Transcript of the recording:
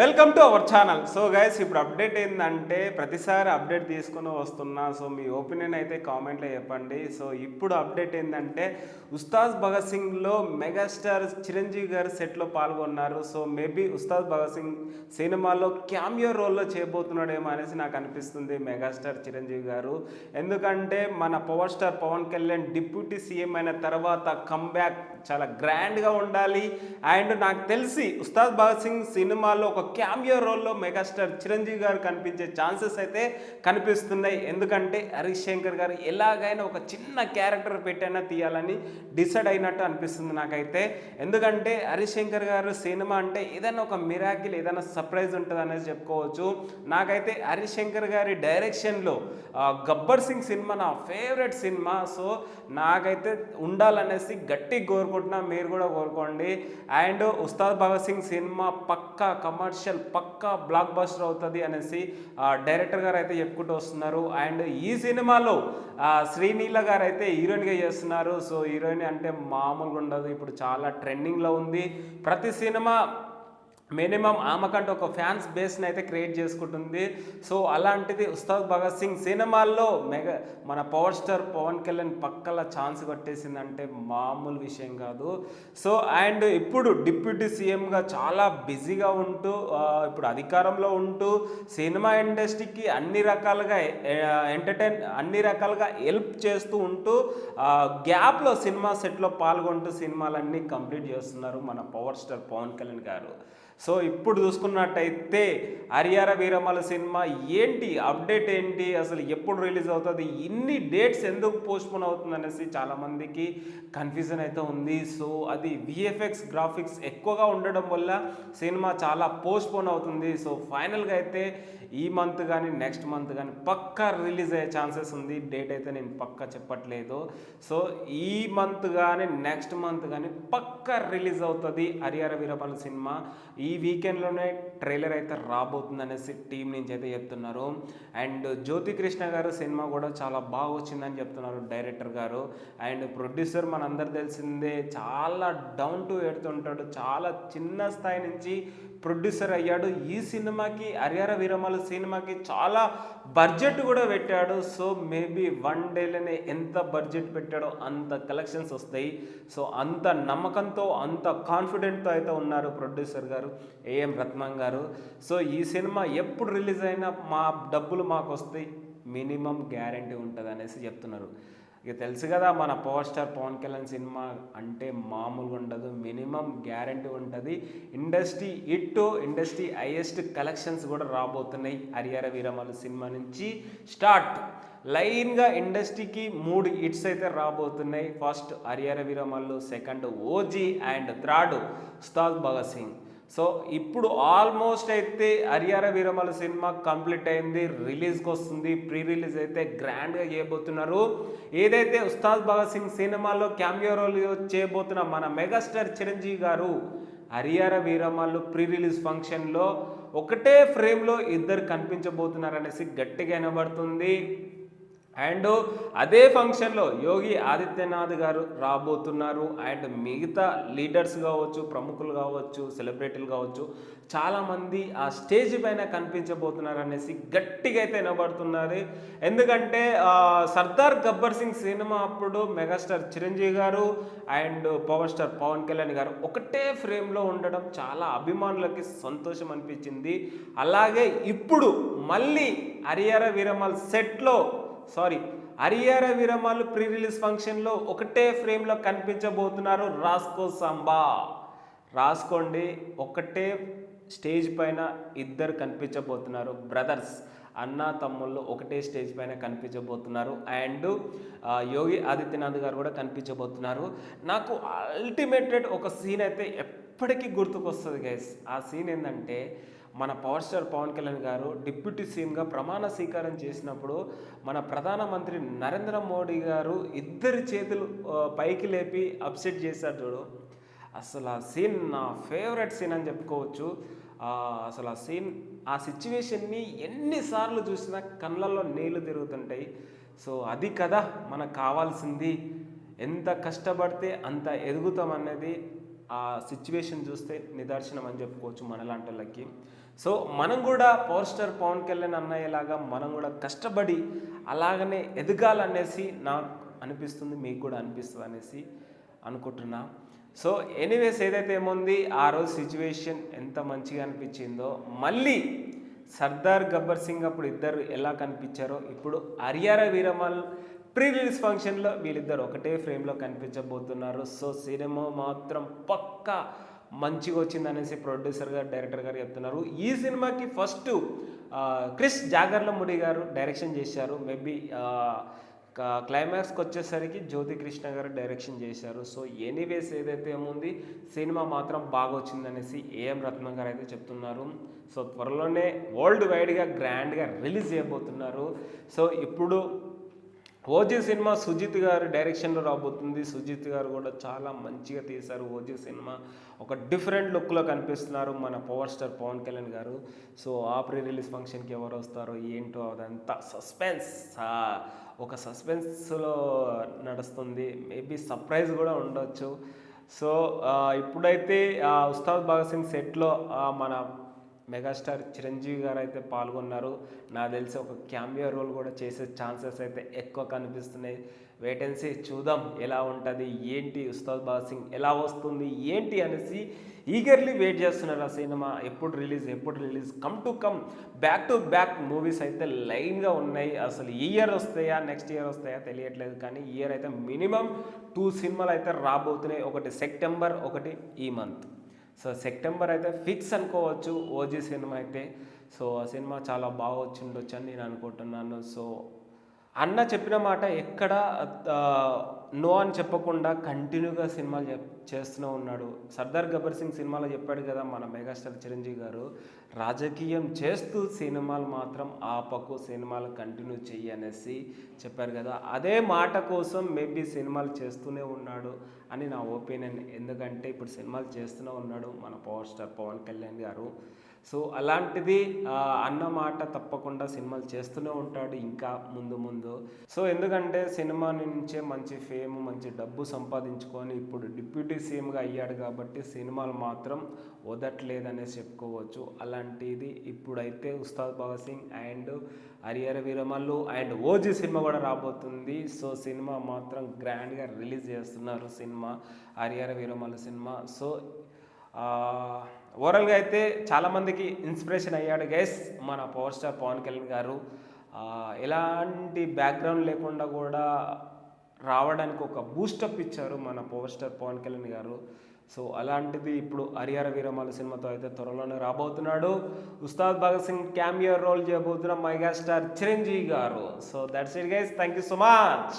Welcome to our channel so guys ఇప్పుడు update ఏంటంటే ప్రతిసారి అప్డేట్ తీసుకుని వస్తున్నా. సో మీ ఒపీనియన్ అయితే కామెంట్లో చెప్పండి. సో ఇప్పుడు అప్డేట్ ఏంటంటే ఉస్తాద్ భగత్ సింగ్లో మెగాస్టార్ చిరంజీవి గారు సెట్లో పాల్గొన్నారు. సో మేబీ ఉస్తాద్ భగత్ సింగ్ సినిమాలో క్యామియో రోల్లో చేయబోతున్నాడేమో అనేసి నాకు అనిపిస్తుంది మెగాస్టార్ చిరంజీవి గారు. ఎందుకంటే మన power star Pawan Kalyan deputy CM అయిన తర్వాత కమ్బ్యాక్ చాలా గ్రాండ్గా ఉండాలి. అండ్ నాకు తెలిసి ఉస్తాద్ భగత్ సింగ్ సినిమాలో ఒక క్యామియో రోల్లో మెగాస్టార్ చిరంజీవి గారు కనిపించే ఛాన్సెస్ అయితే కనిపిస్తున్నాయి. ఎందుకంటే హరీష్ శంకర్ గారు ఎలాగైనా ఒక చిన్న క్యారెక్టర్ పెట్టైనా తీయాలని డిసైడ్ అయినట్టు అనిపిస్తుంది నాకైతే. ఎందుకంటే హరీష్ శంకర్ గారు సినిమా అంటే ఏదైనా ఒక మిరాకిల్ ఏదైనా సర్ప్రైజ్ ఉంటుంది అనేది చెప్పుకోవచ్చు. నాకైతే హరీష్ శంకర్ గారి డైరెక్షన్లో గబ్బర్ సింగ్ సినిమా నా ఫేవరెట్ సినిమా. సో నాకైతే ఉండాలనేసి గట్టి కోరుకుంటున్నా మీరు కూడా కోరుకోండి. అండ్ ఉస్తాద్ భగత్ సింగ్ సినిమా పక్కా కమర్షియల్ పక్కా బ్లాక్ బస్టర్ అవుతుంది అనేసి డైరెక్టర్ గారు అయితే చెప్పుకుంటూ వస్తున్నారు. అండ్ ఈ సినిమాలో శ్రీనీల గారు అయితే హీరోయిన్గా చేస్తున్నారు. సో హీరోయిన్ అంటే మామూలుగా ఉండదు. ఇప్పుడు చాలా ట్రెండింగ్లో ఉంది. ప్రతి సినిమా మినిమం ఆమెకంటే ఒక ఫ్యాన్స్ బేస్ని అయితే క్రియేట్ చేసుకుంటుంది. సో అలాంటిది ఉస్తాద్ భగత్ సింగ్ సినిమాల్లో మెగా మన పవర్ స్టార్ పవన్ కళ్యాణ్ పక్కల ఛాన్స్ కొట్టేసిందంటే మామూలు విషయం కాదు. సో అండ్ ఇప్పుడు డిప్యూటీ సీఎంగా చాలా బిజీగా ఉంటూ ఇప్పుడు అధికారంలో ఉంటూ సినిమా ఇండస్ట్రీకి అన్ని రకాలుగా ఎంటర్టైన్ అన్ని రకాలుగా హెల్ప్ చేస్తూ ఉంటూ గ్యాప్లో సినిమా సెట్లో పాల్గొంటూ సినిమాలన్నీ కంప్లీట్ చేస్తున్నారు మన పవర్ స్టార్ పవన్ కళ్యాణ్ గారు. సో ఇప్పుడు చూసుకున్నట్టయితే హరియార వీరమల సినిమా ఏంటి? అప్డేట్ ఏంటి? అసలు ఎప్పుడు రిలీజ్ అవుతుంది? ఇన్ని డేట్స్ ఎందుకు పోస్ట్పోన్ అవుతుంది అనేసి చాలామందికి కన్ఫ్యూజన్ అయితే ఉంది. సో అది విఎఫ్ఎక్స్ గ్రాఫిక్స్ ఎక్కువగా ఉండడం వల్ల సినిమా చాలా పోస్ట్పోన్ అవుతుంది. సో ఫైనల్గా అయితే ఈ మంత్ కానీ నెక్స్ట్ మంత్ కానీ పక్కా రిలీజ్ అయ్యే ఛాన్సెస్ ఉంది. డేట్ అయితే నేను పక్కా చెప్పట్లేదు. సో ఈ మంత్ కానీ నెక్స్ట్ మంత్ కానీ పక్కా రిలీజ్ అవుతుంది హరిహర వీరపాల సినిమా. ఈ ఈ వీకెండ్లోనే ట్రైలర్ అయితే రాబోతుంది అనేసి టీం నుంచి అయితే చెప్తున్నారు. అండ్ జ్యోతి కృష్ణ గారు సినిమా కూడా చాలా బాగా వచ్చిందని చెప్తున్నారు డైరెక్టర్ గారు. అండ్ ప్రొడ్యూసర్ మనందరు తెలిసిందే చాలా డౌన్ టు ఎడుతుంటాడు చాలా చిన్న స్థాయి నుంచి ప్రొడ్యూసర్ అయ్యాడు. ఈ సినిమాకి హరిహర వీరమల సినిమాకి చాలా బడ్జెట్ కూడా పెట్టాడు. సో మేబీ వన్ డేలోనే ఎంత బడ్జెట్ పెట్టాడో అంత కలెక్షన్స్ వస్తాయి. సో అంత నమ్మకంతో అంత కాన్ఫిడెంట్తో అయితే ఉన్నారు ప్రొడ్యూసర్ గారు ఏఎం రత్నం గారు. సో ఈ సినిమా ఎప్పుడు రిలీజ్ అయినా మా డబ్బులు మాకు వస్తాయి. మినిమం గ్యారంటీ ఉంటుంది అనేసి చెప్తున్నారు. ఇక తెలుసు కదా మన power star Pawan Kalyan cinema అంటే మామూలుగా ఉండదు మినిమం గ్యారంటీ ఉంటుంది. Industry it industry highest collections కూడా రాబోతున్నాయి హరిహర వీరమల సినిమా నుంచి స్టార్ట్. లైన్గా ఇండస్ట్రీకి మూడు హిట్స్ అయితే రాబోతున్నాయి. First Harihara Veeramallu second OG and third Ustaad Bhagat Singh. So ఇప్పుడు ఆల్మోస్ట్ అయితే హరిహర వీరమల సినిమా కంప్లీట్ అయింది రిలీజ్కి వస్తుంది ప్రీ రిలీజ్ అయితే గ్రాండ్గా చేయబోతున్నారు. ఏదైతే ఉస్తాద్ భగత్ సింగ్ సినిమాలో క్యామియో రోల్ చేయబోతున్న మన మెగాస్టార్ చిరంజీవి గారు హరిహర వీరమల్లు ప్రీ రిలీజ్ ఫంక్షన్లో ఒకటే ఫ్రేమ్లో ఇద్దరు కనిపించబోతున్నారు అనేసి గట్టిగా వినబడుతుంది. అండ్ అదే ఫంక్షన్లో యోగి ఆదిత్యనాథ్ గారు రాబోతున్నారు. అండ్ మిగతా లీడర్స్ కావచ్చు ప్రముఖులు కావచ్చు సెలబ్రిటీలు కావచ్చు చాలామంది ఆ స్టేజ్ పైన కనిపించబోతున్నారు అనేసి గట్టిగా అయితే వినబడుతున్నారు. ఎందుకంటే సర్దార్ గబ్బర్ సింగ్ సినిమా అప్పుడు megastar Chiranjeevi garu and power star Pawan Kalyan garu ఒకటే ఫ్రేమ్లో ఉండడం చాలా అభిమానులకి సంతోషం అనిపించింది. అలాగే ఇప్పుడు మళ్ళీ హరిహర వీరమల్ సెట్లో sorry Harihara Veeramalu pre release ఫంక్షన్లో ఒకటే ఫ్రేమ్లో కనిపించబోతున్నారు రాస్కో సంబా. రాసుకోండి ఒకటే స్టేజ్ పైన ఇద్దరు కనిపించబోతున్నారు. బ్రదర్స్ అన్న తమ్ముళ్ళు ఒకటే స్టేజ్ పైన కనిపించబోతున్నారు. అండ్ యోగి ఆదిత్యనాథ్ గారు కూడా కనిపించబోతున్నారు. నాకు అల్టిమేటెడ్ ఒక సీన్ అయితే ఎప్పటికీ గుర్తుకొస్తుంది గైస్ ఆ సీన్ ఏంటంటే మన పవర్ స్టార్ పవన్ కళ్యాణ్ గారు డిప్యూటీ సీఎంగా ప్రమాణ స్వీకారం చేసినప్పుడు మన ప్రధానమంత్రి నరేంద్ర మోడీ గారు ఇద్దరి చేతులు పైకి లేపి అప్సెట్ చేశారు చూడు. అసలు ఆ సీన్ నా ఫేవరెట్ సీన్ అని చెప్పుకోవచ్చు. అసలు ఆ సీన్ ఆ సిచ్యువేషన్ని ఎన్నిసార్లు చూసినా కళ్ళల్లో నీళ్ళు తిరుగుతుంటాయి. సో అది కదా మనకు కావాల్సింది. ఎంత కష్టపడితే అంత ఎదుగుతాం అనేది ఆ సిచ్యువేషన్ చూస్తే నిదర్శనం అని చెప్పుకోవచ్చు మనలాంటి వాళ్ళకి. సో మనం కూడా పవర్ స్టార్ పవన్ కళ్యాణ్ అన్నయ్యలాగా మనం కూడా కష్టపడి అలాగనే ఎదగాలనేసి నాకు అనిపిస్తుంది మీకు కూడా అనిపిస్తుంది అనేసి అనుకుంటున్నా. సో ఎనీవేస్ ఏదైతే ఏముంది ఆ రోజు సిచ్యువేషన్ ఎంత మంచిగా అనిపించిందో మళ్ళీ సర్దార్ గబ్బర్ సింగ్ అప్పుడు ఇద్దరు ఎలా కనిపించారో ఇప్పుడు హరియార వీరమల్ ప్రీ రిలీజ్ ఫంక్షన్లో వీళ్ళిద్దరు ఒకటే ఫ్రేమ్లో కనిపించబోతున్నారు. సో సినిమా మాత్రం పక్కా మంచిగా వచ్చింది అనేసి ప్రొడ్యూసర్ గారు డైరెక్టర్ గారు చెప్తున్నారు. ఈ సినిమాకి ఫస్ట్ క్రిస్ జాగర్లముడి గారు డైరెక్షన్ చేశారు. మేబీ క్లైమాక్స్కి వచ్చేసరికి జ్యోతి కృష్ణ గారు డైరెక్షన్ చేశారు. సో ఎనీవేస్ ఏదైతే ఏముంది సినిమా మాత్రం బాగా వచ్చిందనేసి ఏఎం రత్నం గారు అయితే చెప్తున్నారు. సో త్వరలోనే వరల్డ్ వైడ్గా గ్రాండ్గా రిలీజ్ చేయబోతున్నారు. సో ఇప్పుడు ఓజీ సినిమా సుజిత్ గారు డైరెక్షన్లో రాబోతుంది. సుజిత్ గారు కూడా చాలా మంచిగా తీశారు ఓజీ సినిమా. ఒక డిఫరెంట్ లుక్లో కనిపిస్తున్నారు మన పవర్ స్టార్ పవన్ కళ్యాణ్ గారు. సో ఆ ప్రీ రిలీజ్ ఫంక్షన్కి ఎవరు వస్తారో ఏంటో అదంతా సస్పెన్స్. ఒక సస్పెన్స్లో నడుస్తుంది. మేబీ సర్ప్రైజ్ కూడా ఉండొచ్చు. సో ఇప్పుడైతే ఆ, ఉస్తాద్ భగత్ సింగ్ సెట్లో మన మెగాస్టార్ చిరంజీవి గారు అయితే పాల్గొన్నారు. నాకు తెలిసి ఒక క్యామియో రోల్ కూడా చేసే ఛాన్సెస్ అయితే ఎక్కువ కనిపిస్తున్నాయి. వేటెన్సీ చూద్దాం ఎలా ఉంటుంది ఏంటి ఉస్తాద్ బాసింగ్ సింగ్ ఎలా వస్తుంది ఏంటి అనేసి ఈగర్లీ వెయిట్ చేస్తున్నారు ఆ సినిమా. ఎప్పుడు రిలీజ్ ఎప్పుడు release come to come back to back movies అయితే లైన్గా ఉన్నాయి. అసలు ఈ ఇయర్ వస్తాయా నెక్స్ట్ ఇయర్ వస్తాయా తెలియట్లేదు కానీ ఈ ఇయర్ అయితే మినిమం టూ సినిమాలు అయితే రాబోతున్నాయి. ఒకటి సెప్టెంబర్ ఒకటి ఈ మంత్ సో సెప్టెంబర్ అయితే ఫిక్స్ అనుకోవచ్చు ఓజీ సినిమా అయితే. సో ఆ సినిమా చాలా బాగా వచ్చి ఉండొచ్చు అని నేను అనుకుంటున్నాను. సో అన్న చెప్పిన మాట ఎక్కడ నో అని చెప్పకుండా కంటిన్యూగా సినిమాలు చెప్ చేస్తూనే ఉన్నాడు. సర్దార్ గబ్బర్ సింగ్ సినిమాలో చెప్పాడు కదా మన మెగాస్టార్ చిరంజీవి గారు రాజకీయం చేస్తూ సినిమాలు మాత్రం ఆపకు సినిమాలు కంటిన్యూ చెయ్యి అనేసి చెప్పారు కదా. అదే మాట కోసం మేబీ సినిమాలు చేస్తూనే ఉన్నాడు అని నా ఒపీనియన్. ఎందుకంటే ఇప్పుడు సినిమాలు చేస్తూనే ఉన్నాడు మన పవర్ స్టార్ పవన్ కళ్యాణ్ గారు. సో అలాంటిది అన్నమాట తప్పకుండా సినిమాలు చేస్తూనే ఉంటాడు ఇంకా ముందు ముందు. సో ఎందుకంటే సినిమా నుంచే మంచి ఫేమ్ మంచి డబ్బు సంపాదించుకొని ఇప్పుడు డిప్యూటీ సీఎంగా అయ్యాడు కాబట్టి సినిమాలు మాత్రం వదట్లేదనేసి చెప్పుకోవచ్చు. అలాంటిది ఇప్పుడైతే Ustaad Bhagat Singh and Harihara Veeramallu and OG cinema కూడా రాబోతుంది. సో సినిమా మాత్రం గ్రాండ్గా రిలీజ్ చేస్తున్నారు cinema Harihara Veeramallu cinema. So ఓవరాల్గా అయితే చాలామందికి ఇన్స్పిరేషన్ అయ్యాడు గైస్ మన పవర్ స్టార్ పవన్ కళ్యాణ్ గారు. ఎలాంటి బ్యాక్గ్రౌండ్ లేకుండా కూడా రావడానికి ఒక బూస్టప్ ఇచ్చారు మన పవర్ స్టార్ పవన్ కళ్యాణ్ గారు. సో అలాంటిది ఇప్పుడు హరిహర వీరమాల సినిమాతో అయితే త్వరలోనే రాబోతున్నాడు. ఉస్తాద్ భగత్ సింగ్ క్యామియర్ రోల్ చేయబోతున్న megastar Chiranjeevi garu. So that's it guys thank you so much